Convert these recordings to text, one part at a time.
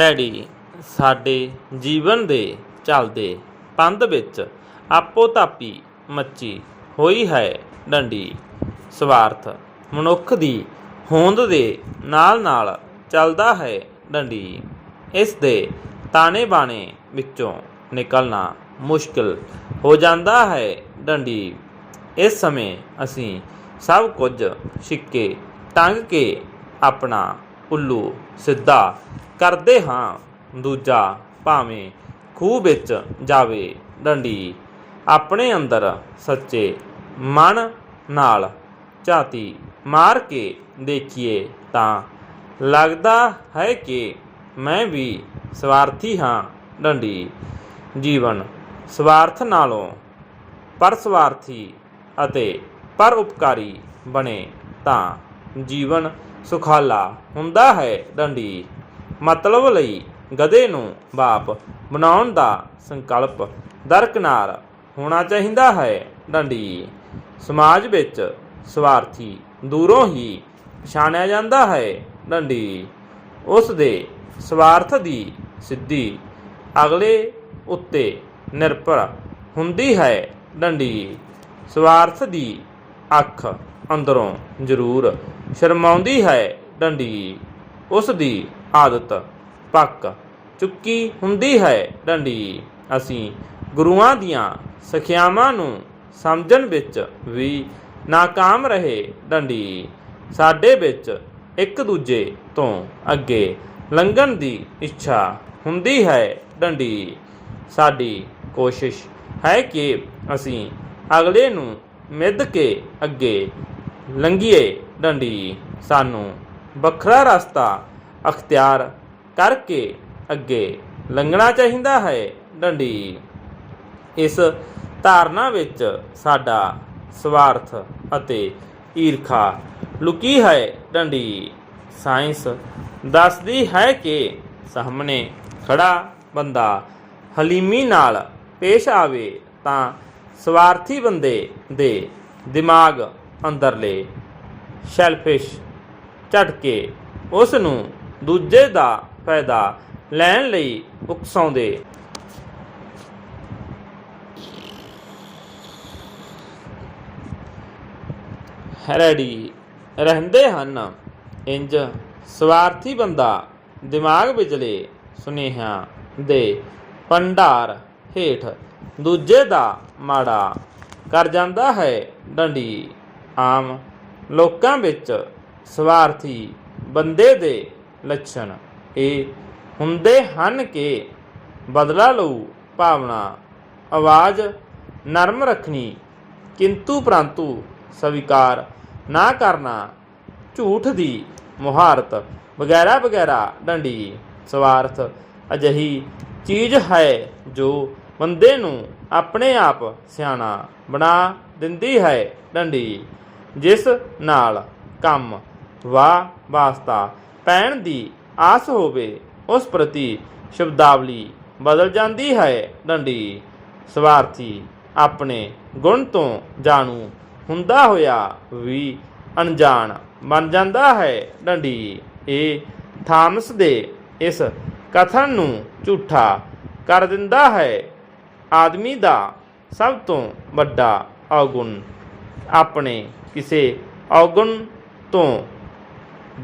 Ready. ਸਾਡੇ ਜੀਵਨ ਦੇ ਚੱਲਦੇ ਪੰਧ ਵਿੱਚ ਆਪੋ ਤਾਪੀ ਮੱਚੀ ਹੋਈ ਹੈ ਡੰਡੀ। ਸਵਾਰਥ ਮਨੁੱਖ ਦੀ ਹੋਂਦ ਦੇ ਨਾਲ ਨਾਲ ਚੱਲਦਾ ਹੈ ਡੰਡੀ। ਇਸ ਦੇ ਤਾਣੇ ਬਾਣੇ ਵਿੱਚੋਂ ਨਿਕਲਣਾ ਮੁਸ਼ਕਿਲ ਹੋ ਜਾਂਦਾ ਹੈ ਡੰਡੀ। ਇਸ ਸਮੇਂ ਅਸੀਂ ਸਭ ਕੁਝ ਛਿੱਕੇ ਟੰਗ ਕੇ ਆਪਣਾ ਉੱਲੂ ਸਿੱਧਾ ਕਰਦੇ ਹਾਂ। ਦੂਜਾ ਭਾਵੇਂ ਖੂਹ ਵਿੱਚ ਜਾਵੇ ਡੰਡੀ, ਆਪਣੇ ਅੰਦਰ ਸੱਚੇ ਮਨ ਨਾਲ ਝਾਤੀ ਮਾਰ ਕੇ ਦੇਖੀਏ ਤਾਂ ਲੱਗਦਾ ਹੈ ਕਿ ਮੈਂ ਵੀ ਸਵਾਰਥੀ ਹਾਂ ਡੰਡੀ। ਜੀਵਨ ਸਵਾਰਥ ਨਾਲੋਂ ਪਰਸਵਾਰਥੀ ਅਤੇ ਪਰ ਉਪਕਾਰੀ ਬਣੇ ਤਾਂ ਜੀਵਨ ਸੁਖਾਲਾ ਹੁੰਦਾ ਹੈ ਡੰਡੀ। ਮਤਲਬ ਲਈ ਗਧੇ ਨੂੰ ਬਾਪ ਬਣਾਉਣ ਦਾ ਸੰਕਲਪ ਦਰਕਨਾਰ ਹੋਣਾ ਚਾਹੀਦਾ ਹੈ। ਡੰਡੀ ਸਮਾਜ ਵਿੱਚ ਸਵਾਰਥੀ ਦੂਰੋਂ ਹੀ ਪਛਾਣਿਆ ਜਾਂਦਾ ਹੈ। ਡੰਡੀ ਉਸ ਦੇ ਸਵਾਰਥ ਦੀ ਸਿੱਧੀ ਅਗਲੇ ਉੱਤੇ ਨਿਰਭਰ ਹੁੰਦੀ ਹੈ। ਡੰਡੀ ਸਵਾਰਥ ਦੀ ਅੱਖ ਅੰਦਰੋਂ ਜ਼ਰੂਰ ਸ਼ਰਮਾਉਂਦੀ ਹੈ। ਡੰਡੀ ਉਸ ਦੀ ਆਦਤ, ਪੱਕ ਚੁੱਕੀ ਹੁੰਦੀ ਹੈ ਡੰਡੀ। ਅਸੀਂ ਗੁਰੂਆਂ ਦੀਆਂ ਸਿੱਖਿਆਵਾਂ ਨੂੰ ਸਮਝਣ ਵਿੱਚ ਵੀ ਨਾਕਾਮ ਰਹੇ ਡੰਡੀ। ਸਾਡੇ ਵਿੱਚ ਇੱਕ ਦੂਜੇ ਤੋਂ ਅੱਗੇ ਲੰਘਣ ਦੀ ਇੱਛਾ ਹੁੰਦੀ ਹੈ ਡੰਡੀ। ਸਾਡੀ ਕੋਸ਼ਿਸ਼ ਹੈ ਕਿ ਅਸੀਂ ਅਗਲੇ ਨੂੰ ਮਿੱਧ ਕੇ ਅੱਗੇ ਲੰਘੀਏ। ਡੰਡੀ, ਸਾਨੂੰ ਵੱਖਰਾ ਰਸਤਾ ਅਖਤਿਆਰ ਕਰਕੇ ਅੱਗੇ ਲੰਘਣਾ ਚਾਹੀਦਾ ਹੈ ਡੰਡੀ। ਇਸ ਧਾਰਨਾ ਵਿੱਚ ਸਾਡਾ ਸਵਾਰਥ ਅਤੇ ਈਰਖਾ ਲੁਕੀ ਹੈ ਡੰਡੀ। ਸਾਇੰਸ ਦੱਸਦੀ ਹੈ ਕਿ ਸਾਹਮਣੇ ਖੜਾ ਬੰਦਾ ਹਲੀਮੀ ਨਾਲ ਪੇਸ਼ ਆਵੇ ਤਾਂ ਸਵਾਰਥੀ ਬੰਦੇ ਦੇ ਦਿਮਾਗ ਅੰਦਰਲੇ ਸ਼ੈਲਫਿਸ਼ ਝਟਕੇ ਉਸ ਨੂੰ ਦੂਜੇ ਦਾ ਫਾਇਦਾ ਲੈਣ ਲਈ ਉਕਸਾਉਂਦੇ। ਰੈਡੀ। ਰਹਿੰਦੇ ਹਨ। ਇੰਜ ਸਵਾਰਥੀ ਬੰਦਾ ਦਿਮਾਗ ਵਿਚਲੇ ਸੁਨੇਹਿਆਂ ਦੇ ਭੰਡਾਰ ਹੇਠ ਦੂਜੇ ਦਾ ਮਾੜਾ ਕਰ ਜਾਂਦਾ ਹੈ। ਡੰਡੀ ਆਮ ਲੋਕਾਂ ਵਿੱਚ ਸਵਾਰਥੀ ਬੰਦੇ ਦੇ ਲੱਛਣ। ਇਹ ਹੁੰਦੇ ਹਨ ਕਿ ਬਦਲਾ ਲਊ ਭਾਵਨਾ, ਆਵਾਜ਼ ਨਰਮ ਰੱਖਣੀ, ਕਿੰਤੂ ਪ੍ਰੰਤੂ ਸਵੀਕਾਰ ਨਾ ਕਰਨਾ, ਝੂਠ ਦੀ ਮੁਹਾਰਤ ਵਗੈਰਾ ਵਗੈਰਾ ਡੰਡੀ ਸਵਾਰਥ ਅਜਿਹੀ ਚੀਜ਼ ਹੈ ਜੋ ਬੰਦੇ ਨੂੰ ਆਪਣੇ ਆਪ ਸਿਆਣਾ ਬਣਾ ਦਿੰਦੀ ਹੈ ਡੰਡੀ, ਜਿਸ ਨਾਲ ਕੰਮ ਵਾ ਵਾਸਤਾ ਪੈਣ ਦੀ ਆਸ ਹੋਵੇ, ਉਸ ਪ੍ਰਤੀ ਸ਼ਬਦਾਵਲੀ ਬਦਲ ਜਾਂਦੀ ਹੈ ਡੰਡੀ। ਸਵਾਰਥੀ ਆਪਣੇ ਗੁਣ ਤੋਂ ਜਾਣੂ ਹੁੰਦਾ ਹੋਇਆ ਵੀ ਅਣਜਾਣ ਬਣ ਜਾਂਦਾ ਹੈ ਡੰਡੀ। ਇਹ ਥਾਮਸ ਦੇ ਇਸ ਕਥਨ ਨੂੰ ਝੂਠਾ ਕਰ ਦਿੰਦਾ ਹੈ। ਆਦਮੀ ਦਾ ਸਭ ਤੋਂ ਵੱਡਾ ਔਗੁਣ ਆਪਣੇ ਕਿਸੇ ਔਗੁਣ ਤੋਂ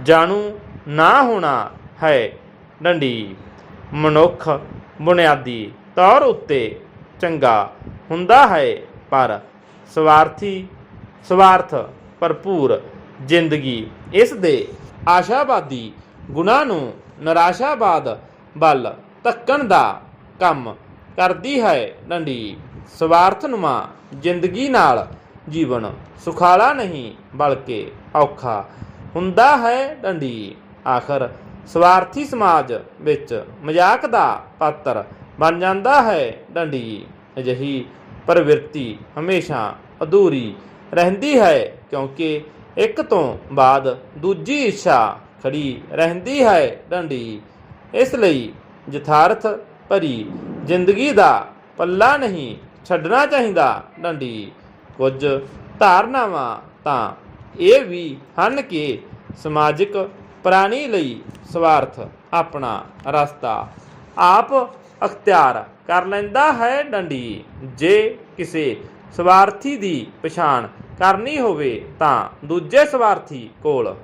ਜਾਣੂ ਨਾ ਹੋਣਾ ਹੈ ਡੰਡੀ। ਮਨੁੱਖ ਬੁਨਿਆਦੀ ਤੌਰ ਉੱਤੇ ਚੰਗਾ ਹੁੰਦਾ ਹੈ, ਪਰ ਸਵਾਰਥੀ, ਸਵਾਰਥ ਭਰਪੂਰ ਜ਼ਿੰਦਗੀ ਇਸ ਦੇ ਆਸ਼ਾਵਾਦੀ ਗੁਣਾਂ ਨੂੰ ਨਿਰਾਸ਼ਾਵਾਦ ਵੱਲ ਧੱਕਣ ਦਾ ਕੰਮ ਕਰਦੀ ਹੈ ਡੰਡੀ। ਸਵਾਰਥਨੁਮਾ ਜ਼ਿੰਦਗੀ ਨਾਲ ਜੀਵਨ ਸੁਖਾਲਾ ਨਹੀਂ, ਬਲਕਿ ਔਖਾ ਹੁੰਦਾ ਹੈ ਡੰਡੀ। ਆਖਰ। ਸਵਾਰਥੀ ਸਮਾਜ ਵਿੱਚ ਮਜ਼ਾਕ ਦਾ ਪਾਤਰ ਬਣ ਜਾਂਦਾ ਹੈ ਡੰਡੀ। ਅਜਿਹੀ ਪ੍ਰਵਿਰਤੀ ਹਮੇਸ਼ਾ ਅਧੂਰੀ ਰਹਿੰਦੀ ਹੈ ਕਿਉਂਕਿ ਇੱਕ ਤੋਂ ਬਾਅਦ ਦੂਜੀ ਇੱਛਾ ਖੜੀ ਰਹਿੰਦੀ ਹੈ ਡੰਡੀ। ਇਸ ਲਈ ਯਥਾਰਥ ਭਰੀ ਜ਼ਿੰਦਗੀ ਦਾ ਪੱਲਾ ਨਹੀਂ ਛੱਡਣਾ ਚਾਹੀਦਾ ਡੰਡੀ। ਕੁਝ ਧਾਰਨਾਵਾਂ ਤਾਂ ਇਹ ਵੀ ਹਨ ਕਿ ਸਮਾਜਿਕ ਪ੍ਰਾਣੀ ਲਈ ਸਵਾਰਥ ਆਪਣਾ ਰਸਤਾ। ਆਪ ਅਖਤਿਆਰ ਕਰ ਲੈਂਦਾ ਹੈ ਡੰਡੀ। ਜੇ ਕਿਸੇ ਸਵਾਰਥੀ ਦੀ ਪਛਾਣ ਕਰਨੀ ਹੋਵੇ ਤਾਂ ਦੂਜੇ ਸਵਾਰਥੀ ਕੋਲ